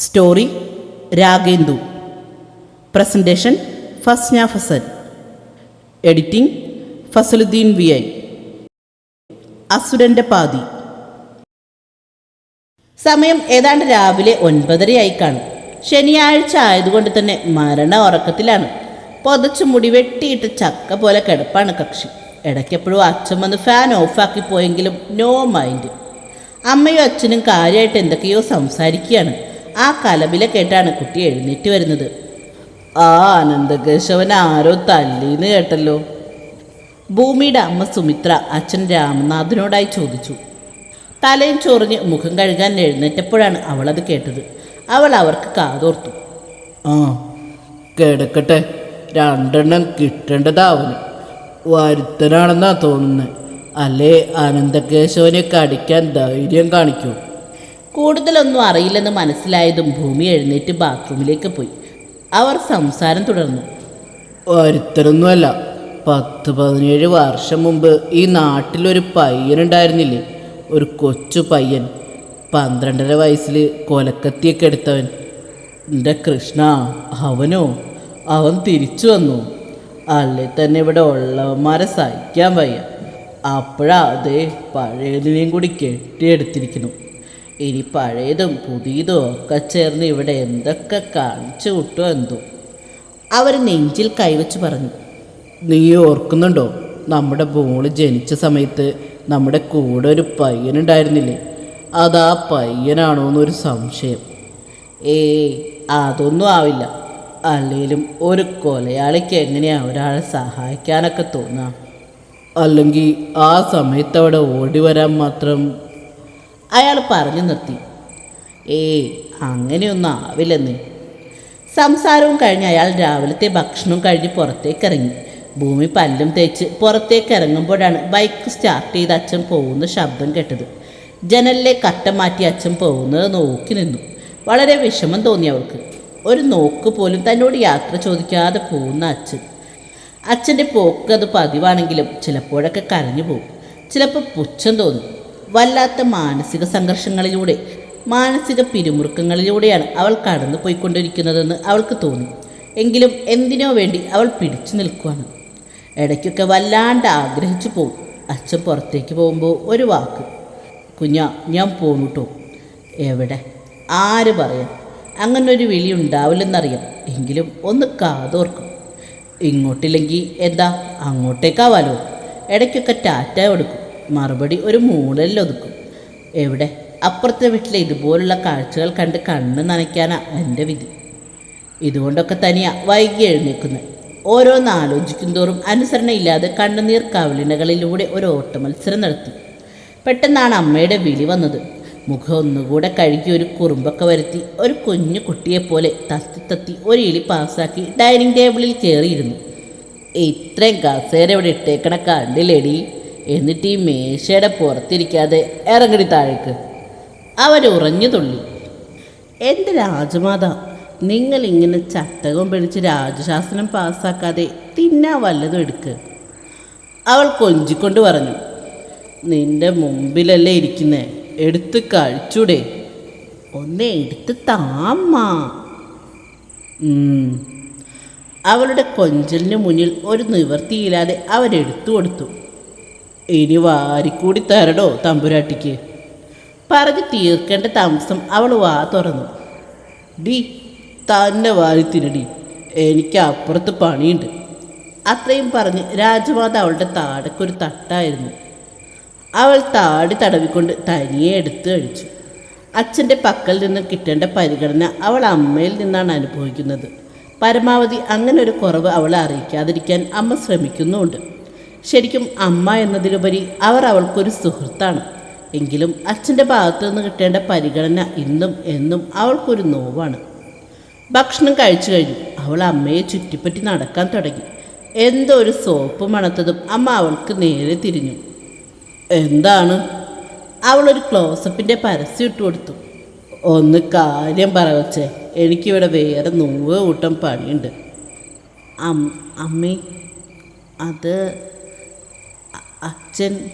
Story Ragendu. Presentation Fasna Fasal. Editing Fasaluddeen V I. അസുരന്റെ പാതി. സമയം ഏതാണ്ട് രാവിലെ ഒൻപതരയായി കാണും. ശനിയാഴ്ച ആയതുകൊണ്ട് തന്നെ മരണ ഉറക്കത്തിലാണ്. പൊതച്ചു മുടി വെട്ടിയിട്ട് ചക്ക പോലെ കിടപ്പാണ് കക്ഷി. ഇടയ്ക്കെപ്പോഴും അച്ഛൻ വന്ന് ഫാൻ ഓഫാക്കി പോയെങ്കിലും നോ മൈൻഡ് അമ്മയും അച്ഛനും കാര്യമായിട്ട് എന്തൊക്കെയോ സംസാരിക്കുകയാണ്. ആ കലമില കേട്ടാണ് കുട്ടി എഴുന്നേറ്റ് വരുന്നത്. ആ അനന്തകേശവൻ ആരോ തല്ലീന്ന് കേട്ടല്ലോ. ഭൂമിയുടെ അമ്മ സുമിത്ര അച്ഛൻ രാമനാഥനോടായി ചോദിച്ചു. തലയും ചൊറിഞ്ഞ് മുഖം കഴുകാൻ എഴുന്നേറ്റപ്പോഴാണ് അവളത് കേട്ടത്. അവൾ അവർക്ക് കാതോർത്തു. ആ കിടക്കട്ടെ. രണ്ടെണ്ണം കിട്ടേണ്ടതാവുന്നു. വരുത്തനാണെന്നാണ് വരുത്തനാണെന്നാ തോന്നുന്നത് അല്ലേ അനന്തകേശവനെ കടിക്കാൻ ധൈര്യം കാണിക്കൂ. കൂടുതലൊന്നും അറിയില്ലെന്ന് മനസ്സിലായതും ഭൂമി എഴുന്നേറ്റ് ബാത്റൂമിലേക്ക് പോയി. അവർ സംസാരം തുടർന്നു. ഒരുത്തരൊന്നുമല്ല പത്ത് പതിനേഴ് വർഷം മുമ്പ് ഈ നാട്ടിലൊരു പയ്യനുണ്ടായിരുന്നില്ലേ ഒരു കൊച്ചു പയ്യൻ. പന്ത്രണ്ടര വയസ്സിൽ കൊലക്കത്തിയൊക്കെ എടുത്തവൻ. എന്റെ കൃഷ്ണ അവനോ? അവൻ തിരിച്ചു വന്നു. അല്ലെ തന്നെ ഇവിടെ ഉള്ളവന്മാരെ സഹിക്കാൻ വയ്യ. അപ്പോഴാ അതേ പഴയതിനെയും കൂടി കെട്ടിയെടുത്തിരിക്കുന്നു. ഇനി പഴയതും പുതിയതും ഒക്കെ ചേർന്ന് ഇവിടെ എന്തൊക്കെ കാണിച്ചു കൂട്ടോ എന്തോ? അവർ നെഞ്ചിൽ കൈവച്ച് പറഞ്ഞു. നീ ഓർക്കുന്നുണ്ടോ? നമ്മുടെ മോൾ ജനിച്ച സമയത്ത് നമ്മുടെ കൂടെ ഒരു പയ്യനുണ്ടായിരുന്നില്ലേ? അതാ പയ്യനാണോ എന്നൊരു സംശയം. ഏയ് അതൊന്നും ആവില്ല. അല്ലെങ്കിലും ഒരു കൊലയാളിക്ക് എങ്ങനെയാ ഒരാളെ സഹായിക്കാനൊക്കെ തോന്നാം? അല്ലെങ്കിൽ ആ സമയത്ത് അവിടെ ഓടി വരാൻ മാത്രം അയാൾ പറഞ്ഞു നിർത്തി. ഏയ് അങ്ങനെയൊന്നും ആവില്ലെന്ന്. സംസാരവും കഴിഞ്ഞ് അയാൾ രാവിലത്തെ ഭക്ഷണവും കഴിഞ്ഞ് പുറത്തേക്ക് ഇറങ്ങി ഭൂമി പല്ലും തേച്ച് പുറത്തേക്ക് ഇറങ്ങുമ്പോഴാണ് ബൈക്ക് സ്റ്റാർട്ട് ചെയ്ത് അച്ഛൻ പോകുന്ന ശബ്ദം കേട്ടത്. ജനലിലെ കട്ട മാറ്റി അച്ഛൻ പോകുന്നത് നോക്കി നിന്നു. വളരെ വിഷമം തോന്നി അവൾക്ക്. ഒരു നോക്ക് പോലും തന്നോട് യാത്ര ചോദിക്കാതെ പോകുന്ന അച്ഛൻ. അച്ഛന്റെ പോക്ക് അത് പതിവാണെങ്കിലും ചിലപ്പോഴൊക്കെ കരഞ്ഞു പോകും. ചിലപ്പോൾ പുച്ഛം തോന്നും. വല്ലാത്ത മാനസിക സംഘർഷങ്ങളിലൂടെ മാനസിക പിരിമുറുക്കങ്ങളിലൂടെയാണ് അവൾ കടന്നു പോയിക്കൊണ്ടിരിക്കുന്നതെന്ന് അവൾക്ക് തോന്നി. എങ്കിലും എന്തിനോ വേണ്ടി അവൾ പിടിച്ചു നിൽക്കുകയാണ് ഇടയ്ക്കൊക്കെ വല്ലാണ്ട് ആഗ്രഹിച്ചു പോകും അച്ഛൻ പുറത്തേക്ക് പോകുമ്പോൾ ഒരു വാക്ക് കുഞ്ഞ ഞാൻ പോണു കേട്ടോ എവിടെ? ആര് പറയാം അങ്ങനൊരു വിളി ഉണ്ടാവില്ലെന്നറിയാം. എങ്കിലും ഒന്ന് കാതോർക്കും. ഇങ്ങോട്ടില്ലെങ്കിൽ എന്താ? അങ്ങോട്ടേക്കാവാലോ ഇടയ്ക്കൊക്കെ ടാറ്റ കൊടുക്കും മറുപടി ഒരു മൂളലിൽ ഒതുക്കും. എവിടെ? അപ്പുറത്തെ വീട്ടിലെ ഇതുപോലുള്ള കാഴ്ചകൾ കണ്ട് കണ്ണ് നനയ്ക്കാനാ എന്റെ വിധി. ഇതുകൊണ്ടൊക്കെ തനിയാ വൈകി എഴുന്നേക്കുന്നത്. ഓരോന്ന് ആലോചിക്കും തോറും അനുസരണയില്ലാതെ കണ്ണുനീർ കവലിനകളിലൂടെ ഒരു ഓട്ട മത്സരം നടത്തി. പെട്ടെന്നാണ് അമ്മയുടെ വിളി വന്നത്. മുഖം ഒന്നുകൂടെ കഴുകി ഒരു കുറുമ്പൊക്കെ വരുത്തി ഒരു കുഞ്ഞു കുട്ടിയെപ്പോലെ തത്തി തത്തി ഒരു ഇളി പാസ്സാക്കി ഡൈനിങ് ടേബിളിൽ കയറിയിരുന്നു. ഇത്രയും കസേര ഇവിടെ ഇട്ടേക്കണ കണ്ടില്ലേടി. എന്നിട്ട് ഈ മേശയുടെ പുറത്തിരിക്കാതെ ഇറങ്ങടി താഴേക്ക്. അവർ ഉറഞ്ഞു തുള്ളി. എന്റെ രാജമാത നിങ്ങളിങ്ങനെ ചട്ടകം പിടിച്ച് രാജശാസനം പാസ്സാക്കാതെ തിന്നാ വല്ലതും എടുക്ക്. അവൾ കൊഞ്ചിക്കൊണ്ട് പറഞ്ഞു. നിന്റെ മുമ്പിലല്ലേ ഇരിക്കുന്നേ എടുത്ത് കഴിച്ചൂടെ. ഒന്ന് എടുത്ത് താമ്മ. അവളുടെ കൊഞ്ചലിന് മുന്നിൽ ഒരു നിവൃത്തിയില്ലാതെ അവരെടുത്തു കൊടുത്തു. ഇനി വാരിക്കൂടി തരടോ തമ്പുരാട്ടിക്ക്. പറഞ്ഞ് തീർക്കേണ്ട താമസം അവൾ വാ തുറന്നു. ഡി തന്നെ വാരി തിരടി. എനിക്ക് അപ്പുറത്ത് പണിയുണ്ട്. അത്രയും പറഞ്ഞ് രാജമാത അവളുടെ താടക്കൊരു തട്ടായിരുന്നു. അവൾ താടി തടവിക്കൊണ്ട് തനിയെ എടുത്തു കഴിച്ചു. അച്ഛന്റെ പക്കൽ നിന്ന് കിട്ടേണ്ട പരിഗണന അവൾ അമ്മയിൽ നിന്നാണ് അനുഭവിക്കുന്നത്. പരമാവധി അങ്ങനെ ഒരു കുറവ് അവളെ അറിയിക്കാതിരിക്കാൻ അമ്മ ശ്രമിക്കുന്നുമുണ്ട്. ശരിക്കും അമ്മ എന്നതിലുപരി അവർ അവൾക്കൊരു സുഹൃത്താണ്. എങ്കിലും അച്ഛന്റെ ഭാഗത്തു നിന്ന് കിട്ടേണ്ട പരിഗണന ഇന്നും എന്നും അവൾക്കൊരു നോവാണ്. ഭക്ഷണം കഴിച്ചു കഴിഞ്ഞു. അവൾ അമ്മയെ ചുറ്റിപ്പറ്റി നടക്കാൻ തുടങ്ങി. എന്തോ ഒരു സോപ്പ് മണത്തതും അമ്മ അവൾക്ക് നേരെ തിരിഞ്ഞു. എന്താണ്? അവളൊരു ക്ലോസപ്പിന്റെ പരസ്യം ഇട്ട് കൊടുത്തു. ഒന്ന് കാര്യം പറ വച്ചേ എനിക്കിവിടെ വേറെ നൂറ് കൂട്ടം പണിയുണ്ട്. അമ്മ അത് അച്ഛൻ.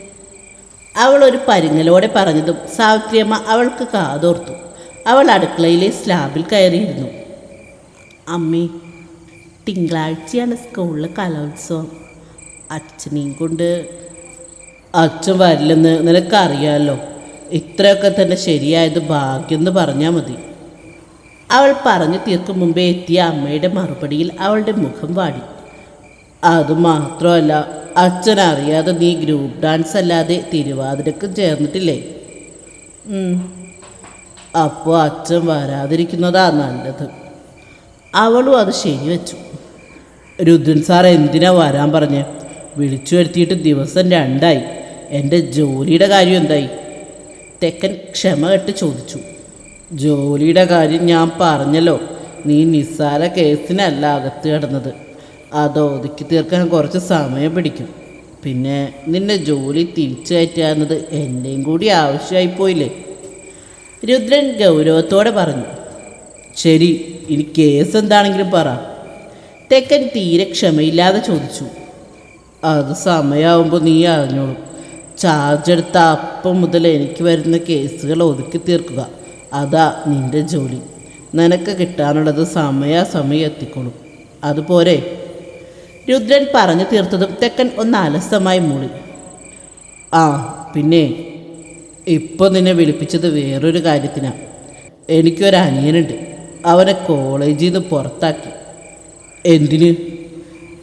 അവൾ ഒരു പരുങ്ങലോടെ പറഞ്ഞതും സാവിത്രിയമ്മ അവൾക്ക് കാതോർത്തു. അവൾ അടുക്കളയിലെ സ്ലാബിൽ കയറിയിരുന്നു. അമ്മേ തിങ്കളാഴ്ചയാണ് സ്കൂളിലെ കലോത്സവം. അച്ഛനെയും കൊണ്ട് അച്ഛൻ വരില്ലെന്ന് നിനക്കറിയാമല്ലോ ഇത്രയൊക്കെ തന്നെ ശരിയായത് ഭാഗ്യം എന്ന് പറഞ്ഞാൽ മതി. അവൾ പറഞ്ഞു തീർക്കും മുമ്പേ എത്തിയ അമ്മയുടെ മറുപടിയിൽ അവളുടെ മുഖം വാടി. അതുമാത്രമല്ല അച്ഛൻ അറിയാതെ നീ ഗ്രൂപ്പ് ഡാൻസ് അല്ലാതെ തിരുവാതിരക്ക് ചേർന്നിട്ടില്ലേ? അപ്പോൾ അച്ഛൻ വരാതിരിക്കുന്നതാ നല്ലത്. അവളും അത് ശരിവെച്ചു. രുദ്രൻ സാർ എന്തിനാ വരാൻ പറഞ്ഞ്? വിളിച്ചു വരുത്തിയിട്ട് ദിവസം രണ്ടായി. എന്റെ ജോലിയുടെ കാര്യം എന്തായി? തെക്കൻ ക്ഷമ കെട്ട് ചോദിച്ചു. ജോലിയുടെ കാര്യം ഞാൻ പറഞ്ഞല്ലോ. നീ നിസ്സാര കേസിനല്ല അകത്ത് കിടന്നത്. അത് ഒതുക്കി തീർക്കാൻ കുറച്ച് സമയം പിടിക്കും. പിന്നെ നിന്റെ ജോലി തിരിച്ചു കയറ്റുക എന്റെയും കൂടി ആവശ്യമായി പോയില്ലേ? രുദ്രൻ ഗൗരവത്തോടെ പറഞ്ഞു. ശരി ഇനി കേസ് എന്താണെങ്കിലും പറ. തെക്കൻ തീരെ ക്ഷമയില്ലാതെ ചോദിച്ചു. അത് സമയമാകുമ്പോൾ നീ അറിഞ്ഞോളും. ചാർജ് എടുത്ത അപ്പം മുതൽ എനിക്ക് വരുന്ന കേസുകൾ ഒതുക്കി തീർക്കുക. അതാ നിന്റെ ജോലി. നിനക്ക് കിട്ടാനുള്ളത് സമയാസമയം എത്തിക്കോളും. അതുപോരെ രുദ്രൻ പറഞ്ഞു തീർത്തതും തെക്കൻ ഒന്ന് അലസമായി മൂളി. ആ പിന്നെ ഇപ്പോൾ നിന്നെ വിളിപ്പിച്ചത് വേറൊരു കാര്യത്തിനാണ് എനിക്കൊരു അനിയനുണ്ട്. അവനെ കോളേജിൽ നിന്ന് പുറത്താക്കി. എന്തിന്?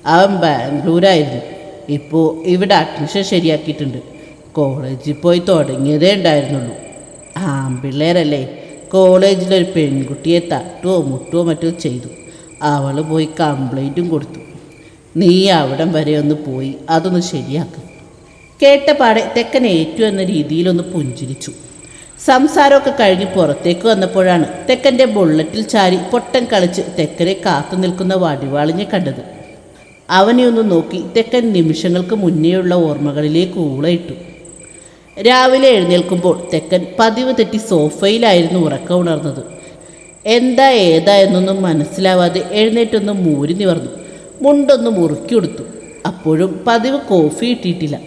അവൻ ബാംഗ്ലൂരായിരുന്നു. ഇപ്പോൾ ഇവിടെ അഡ്മിഷൻ ശരിയാക്കിയിട്ടുണ്ട്. കോളേജിൽ പോയി തുടങ്ങിയതേ ഉണ്ടായിരുന്നുള്ളൂ. ആൺപിള്ളേരല്ലേ കോളേജിലൊരു പെൺകുട്ടിയെ തട്ടുവോ മുട്ടുവോ മറ്റോ ചെയ്തു. അവൾ പോയി കംപ്ലൈന്റും കൊടുത്തു. നീ അവിടം വരെ ഒന്ന് പോയി അതൊന്ന് ശരിയാക്ക. കേട്ടപാടെ തെക്കൻ ഏറ്റു എന്ന രീതിയിലൊന്ന് പുഞ്ചിരിച്ചു. സംസാരമൊക്കെ കഴിഞ്ഞ് പുറത്തേക്ക് വന്നപ്പോഴാണ് തെക്കന്റെ ബുള്ളറ്റിൽ ചാരി പൊട്ടൻ കളിച്ച് തെക്കനെ കാത്തു നിൽക്കുന്ന വടിവാളിനെ കണ്ടത്. അവനെ ഒന്ന് നോക്കി തെക്കൻ നിമിഷങ്ങൾക്ക് മുന്നേയുള്ള ഓർമ്മകളിലേക്ക് ഊളയിട്ടു രാവിലെ എഴുന്നേൽക്കുമ്പോൾ തെക്കൻ പതിവ് തെറ്റി സോഫയിലായിരുന്നു ഉറക്കം ഉണർന്നത്. എന്താ ഏതാ എന്നൊന്നും മനസ്സിലാവാതെ എഴുന്നേറ്റൊന്ന് മൂരി നിവർന്നു. മുണ്ടൊന്ന് മുറുക്കി കൊടുത്തു അപ്പോഴും പതിവ് കോഫി ഇട്ടിട്ടില്ല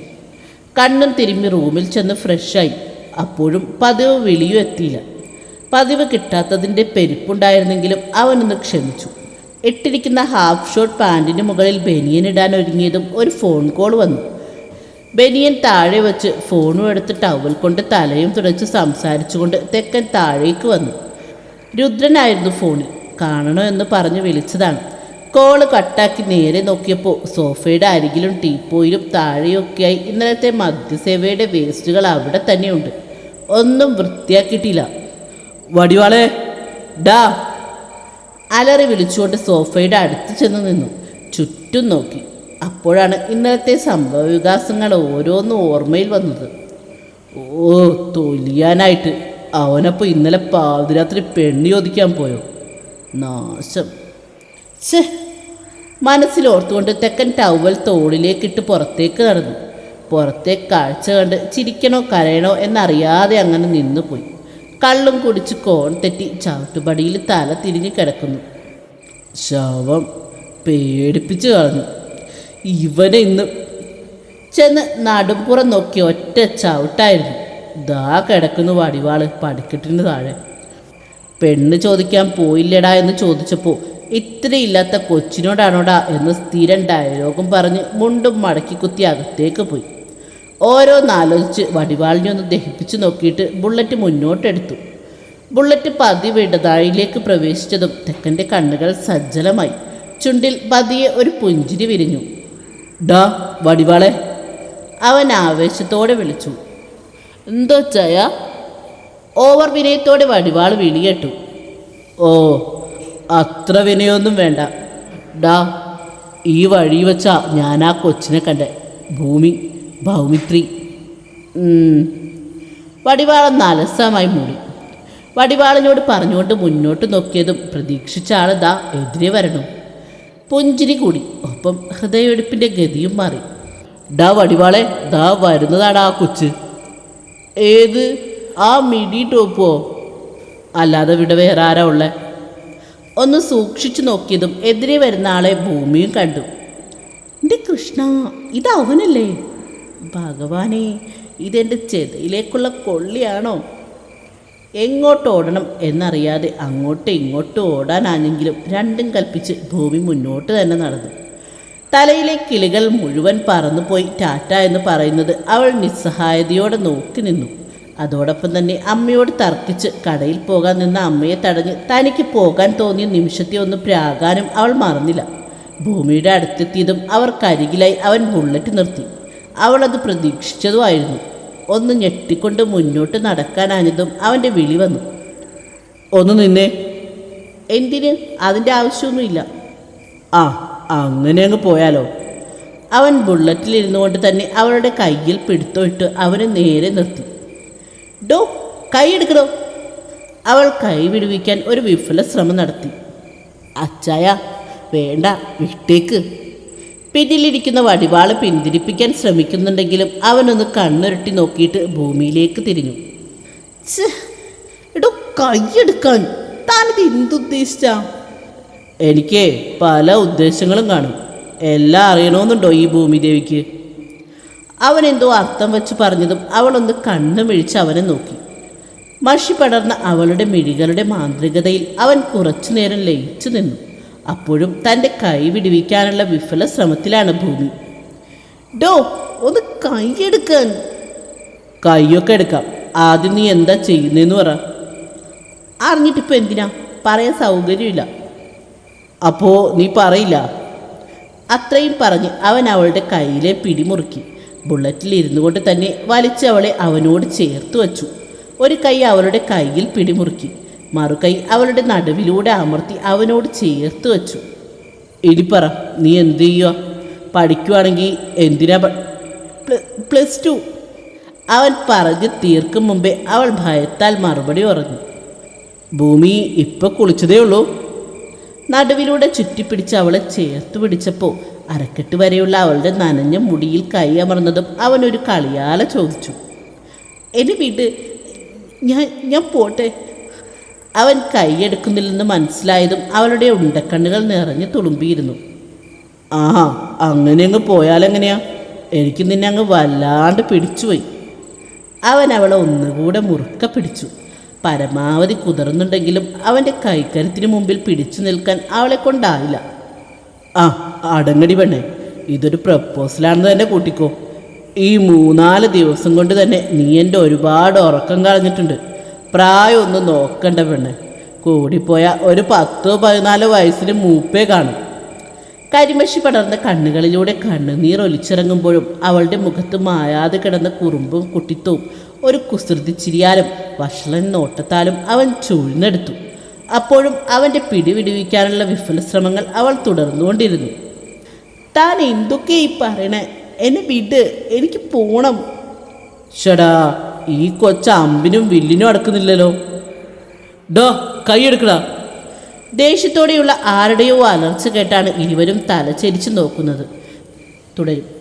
കണ്ണും തിരുമ്മി റൂമിൽ ചെന്ന് ഫ്രഷായി അപ്പോഴും പതിവ് വിളിയും എത്തിയില്ല. പതിവ് കിട്ടാത്തതിന്റെ പെരുപ്പുണ്ടായിരുന്നെങ്കിലും അവനൊന്ന് ക്ഷമിച്ചു. ഇട്ടിരിക്കുന്ന ഹാഫ് ഷോർട്ട് പാന്റിന് മുകളിൽ ബനിയൻ ഇടാൻ ഒരുങ്ങിയതും ഒരു ഫോൺ കോൾ വന്നു. ബനിയൻ താഴെ വെച്ച് ഫോണും എടുത്ത് ടവൽ കൊണ്ട് തലയും തുടച്ച് സംസാരിച്ചുകൊണ്ട് തെക്കൻ താഴേക്ക് വന്നു. രുദ്രനായിരുന്നു ഫോണിൽ കാണണോ എന്ന് പറഞ്ഞ് വിളിച്ചതാണ്. കോൾ കട്ടാക്കി നേരെ നോക്കിയപ്പോൾ സോഫയുടെ അരികിലും ടീപ്പോയിലും താഴെയൊക്കെയായി ഇന്നലത്തെ മദ്യസേവയുടെ വേസ്റ്റുകൾ അവിടെ തന്നെയുണ്ട്. ഒന്നും വൃത്തിയാക്കിയിട്ടില്ല. വടിവാളെ ഡാ. അലറി വിളിച്ചുകൊണ്ട് സോഫയുടെ അടുത്ത് ചെന്ന് നിന്നു. ചുറ്റും നോക്കി. അപ്പോഴാണ് ഇന്നലത്തെ സംഭവ വികാസങ്ങൾ ഓരോന്നും ഓർമ്മയിൽ വന്നത്. ഓ തൊലിയാനായിട്ട്. അവനപ്പോൾ ഇന്നലെ പാതിരാത്രി പെണ്ണി ചോദിക്കാൻ പോയോ? നാശം. ഛേ മനസ്സിലോർത്തുകൊണ്ട് തെക്കൻ ടവൽ തോളിലേക്കിട്ട് പുറത്തേക്ക് നടന്നു. പുറത്തെ കാഴ്ച കണ്ട് ചിരിക്കണോ കരയണോ എന്നറിയാതെ അങ്ങനെ നിന്നുപോയി. കള്ളും കുടിച്ച് കോൺ തെറ്റി ചവിട്ടുപടിയിൽ തല തിരിഞ്ഞ് കിടക്കുന്നു. ശവം പേടിപ്പിച്ച് കളഞ്ഞു. ഇവനെ ഇന്ന് ചെന്ന് നടുപ്പുറം നോക്കി ഒറ്റ ചവിട്ടായിരുന്നു. ദാ കിടക്കുന്നു വടിവാൾ പടിക്കെട്ടിന് താഴെ. പെണ്ണ് ചോദിക്കാൻ പോയില്ലടാ എന്ന് ചോദിച്ചപ്പോൾ ഇത്രയില്ലാത്ത കൊച്ചിനോടാണോടാ എന്ന് സ്ഥിരം ഡയലോഗും പറഞ്ഞ് മുണ്ടും മടക്കി കുത്തി അകത്തേക്ക് പോയി. ഓരോന്നാലോചിച്ച് വടിവാളിനെ ഒന്ന് ദഹിപ്പിച്ച് നോക്കിയിട്ട് ബുള്ളറ്റ് മുന്നോട്ടെടുത്തു. ബുള്ളറ്റ് പതിവ് ഇടതാഴിയിലേക്ക് പ്രവേശിച്ചതും തെക്കന്റെ കണ്ണുകൾ സജ്ജലമായി. ചുണ്ടിൽ പതിയെ ഒരു പുഞ്ചിരി വിരിഞ്ഞു. ഡാ വടിവാളെ അവൻ ആവേശത്തോടെ വിളിച്ചു. എന്തോ ചായ? ഓവർ വിനയത്തോടെ വടിവാൾ വിളിയേട്ടു. ഓ അത്ര വിനയൊന്നും വേണ്ട. ഡാ ഈ വഴി വെച്ചാ ഞാൻ ആ കൊച്ചിനെ കണ്ടേ. ഭൂമി ഭൗമിത്രി. വടിവാളം നലസമായി മൂടി. വടിവാളിനോട് പറഞ്ഞുകൊണ്ട് മുന്നോട്ട് നോക്കിയതും പ്രതീക്ഷിച്ച ആൾ ദാ എതിരെ വരണം. പുഞ്ചിരി കൂടി ഒപ്പം ഹൃദയമെടുപ്പിന്റെ ഗതിയും മാറി. ഡാ വടിവാളെ ദാ വരുന്നതാണ് ആ കൊച്ച്. ഏത്? ആ മിടി ടോപ്പോ അല്ലാതെ ഇവിടെ വേറെ ആരാ ഉള്ളേ? ഒന്ന് സൂക്ഷിച്ചു നോക്കിയതും എതിരെ വരുന്ന ആളെ ഭൂമിയും കണ്ടു. എന്റെ കൃഷ്ണ ഇത് അവനല്ലേ? ഭഗവാനെ ഇതെന്റെ ചെതയിലേക്കുള്ള കൊള്ളിയാണോ? എങ്ങോട്ട് ഓടണം എന്നറിയാതെ അങ്ങോട്ടും ഇങ്ങോട്ടും ഓടാനാണെങ്കിലും രണ്ടും കൽപ്പിച്ച് ഭൂമി മുന്നോട്ട് തന്നെ നടന്നു. തലയിലെ കിളികൾ മുഴുവൻ പറന്നുപോയി ടാറ്റ എന്ന് പറയുന്നത് അവൾ നിസ്സഹായതയോടെ നോക്കി നിന്നു. അതോടൊപ്പം തന്നെ അമ്മയോട് തർക്കിച്ച് കടയിൽ പോകാൻ നിന്ന അമ്മയെ തടഞ്ഞ് തനിക്ക് പോകാൻ തോന്നിയ നിമിഷത്തെ ഒന്ന് പ്രാകാനും അവൾ മറന്നില്ല. ഭൂമിയുടെ അടുത്തെത്തിയതും അവർക്കരികിലായി അവൻ ബുള്ളറ്റ് നിർത്തി. അവളത് പ്രതീക്ഷിച്ചതുമായിരുന്നു ഒന്ന് ഞെട്ടിക്കൊണ്ട് മുന്നോട്ട് നടക്കാനാഞ്ഞതും അവന്റെ വിളി വന്നു. ഒന്ന് നിന്നെ. എന്തിന്? അതിന്റെ ആവശ്യമൊന്നുമില്ല. ആ അങ്ങനെ അങ്ങ് പോയാലോ? അവൻ ബുള്ളറ്റിലിരുന്നു കൊണ്ട് തന്നെ അവളുടെ കയ്യിൽ പിടുത്തോയിട്ട് അവനെ നേരെ നിർത്തി. ഡോ കൈ എടുക്കണോ അവൾ കൈ വിടുവിക്കാൻ ഒരു വിഫല ശ്രമം നടത്തി. അച്ചായ വേണ്ട വിട്ടേക്ക്. പിന്നിലിരിക്കുന്ന വടിവാൾ പിന്തിരിപ്പിക്കാൻ ശ്രമിക്കുന്നുണ്ടെങ്കിലും അവനൊന്ന് കണ്ണുരുട്ടി നോക്കിയിട്ട് ഭൂമിയിലേക്ക് തിരിഞ്ഞു. എടോ കൈയെടുക്കാൻ താനിത് എന്തുദ്ദേശിച്ച? എനിക്ക് പല ഉദ്ദേശങ്ങളും കാണും. എല്ലാം അറിയണമെന്നുണ്ടോ ഈ ഭൂമിദേവിക്ക്? അവൻ എന്തോ അർത്ഥം വെച്ച് പറഞ്ഞതും അവളൊന്ന് കണ്ണു മിഴിച്ച് അവനെ നോക്കി. മഷി പടർന്ന അവളുടെ മിഴികളുടെ മാന്ത്രികതയിൽ അവൻ കുറച്ചു നേരം ലയിച്ചു നിന്നു. അപ്പോഴും തന്റെ കൈ വിടുവിക്കാനുള്ള വിഫല ശ്രമത്തിലാണ് ഭൂമി. ഡോ ഒന്ന് കൈയെടുക്കാൻ. കൈയൊക്കെ എടുക്കാം. ആദ്യം നീ എന്താ ചെയ്യുന്നതെന്ന് പറ. അറിഞ്ഞിട്ടിപ്പോൾ എന്തിനാ? പറയാൻ സൗകര്യമില്ല. അപ്പോ നീ പറയില്ല? അത്രയും പറഞ്ഞ് അവൻ അവളുടെ കയ്യിലെ പിടിമുറുക്കി. ബുള്ളറ്റിൽ ഇരുന്നു കൊണ്ട് തന്നെ വലിച്ചവളെ അവനോട് ചേർത്ത് വച്ചു. ഒരു കൈ അവളുടെ കയ്യിൽ പിടിമുറുക്കി. മറുകൈ അവളുടെ നടുവിലൂടെ അമർത്തി അവനോട് ചേർത്ത് വച്ചു. ഇനി പറ നീ എന്ത് ചെയ്യുക പഠിക്കുവാണെങ്കിൽ എന്തിനാ പ്ലസ് ടു. അവൻ പറഞ്ഞ് തീർക്കും മുമ്പേ അവൾ ഭയത്താൽ മറുപടി പറഞ്ഞു. ഭൂമി ഇപ്പം കുളിച്ചതേ ഉള്ളൂ. നടുവിലൂടെ ചുറ്റിപ്പിടിച്ച് അവളെ ചേർത്ത് പിടിച്ചപ്പോൾ അരക്കെട്ട് വരെയുള്ള അവളുടെ നനഞ്ഞ മുടിയിൽ കൈ അമർന്നതും അവനൊരു കളിയാല ചോദിച്ചു. എന്റെ വീട് ഞാൻ ഞാൻ പോട്ടെ. അവൻ കൈയെടുക്കുന്നില്ലെന്ന് മനസ്സിലായതും അവളുടെ ഉണ്ടക്കണ്ണുകൾ നിറഞ്ഞു തുളുമ്പിയിരുന്നു. ആ അങ്ങനെ അങ്ങ് പോയാലെങ്ങനെയാ എനിക്ക് നിന്നെ അങ്ങ് വല്ലാണ്ട് പിടിച്ചുപോയി. അവൻ അവളെ ഒന്നുകൂടെ മുറുക്ക പിടിച്ചു. പരമാവധി കുതിർന്നുണ്ടെങ്കിലും അവന്റെ കൈക്കരുത്തിന് മുമ്പിൽ പിടിച്ചു നിൽക്കാൻ അവളെ കൊണ്ടായില്ല. ആ അടങ്ങടി പെണ്ണെ ഇതൊരു പ്രപ്പോസലാണെന്ന് തന്നെ കൂട്ടിക്കോ. ഈ മൂന്നാൽ ദിവസം കൊണ്ട് തന്നെ നീ എന്റെ ഒരുപാട് ഉറക്കം കളഞ്ഞിട്ടുണ്ട്. പ്രായമൊന്നും നോക്കണ്ട പെണ്ണെ. കൂടിപ്പോയ ഒരു പത്തോ പതിനാലോ വയസ്സിന് മൂപ്പേ കാണും. കരിമഷി പടർന്ന കണ്ണുകളിലൂടെ കണ്ണുനീർ ഒലിച്ചിറങ്ങുമ്പോഴും അവളുടെ മുഖത്ത് മായാതെ കിടന്ന കുറുമ്പും കുട്ടിത്തവും ഒരു കുസൃതി ചിരിയാലും വഷളൻ നോട്ടത്താലും അവൻ ചൂഴ്ന്നെടുത്തു. അപ്പോഴും അവന്റെ പിടിവിടുവിക്കാനുള്ള വിഫല ശ്രമങ്ങൾ അവൾ തുടർന്നുകൊണ്ടിരുന്നു. താൻ എന്തൊക്കെ ഈ പറയണേ? എന്നെ വിട്. എനിക്ക് പോണം. ഷടാ ഈ കൊച്ച അമ്പിനും വില്ലിനും അടക്കുന്നില്ലല്ലോ. ഡോ കൈയെടുക്കടാ ദേഷ്യത്തോടെയുള്ള ആരുടെയോ അലർച്ച കേട്ടാണ് ഇരുവരും തലചരിച്ച് നോക്കുന്നത്. തുടരും.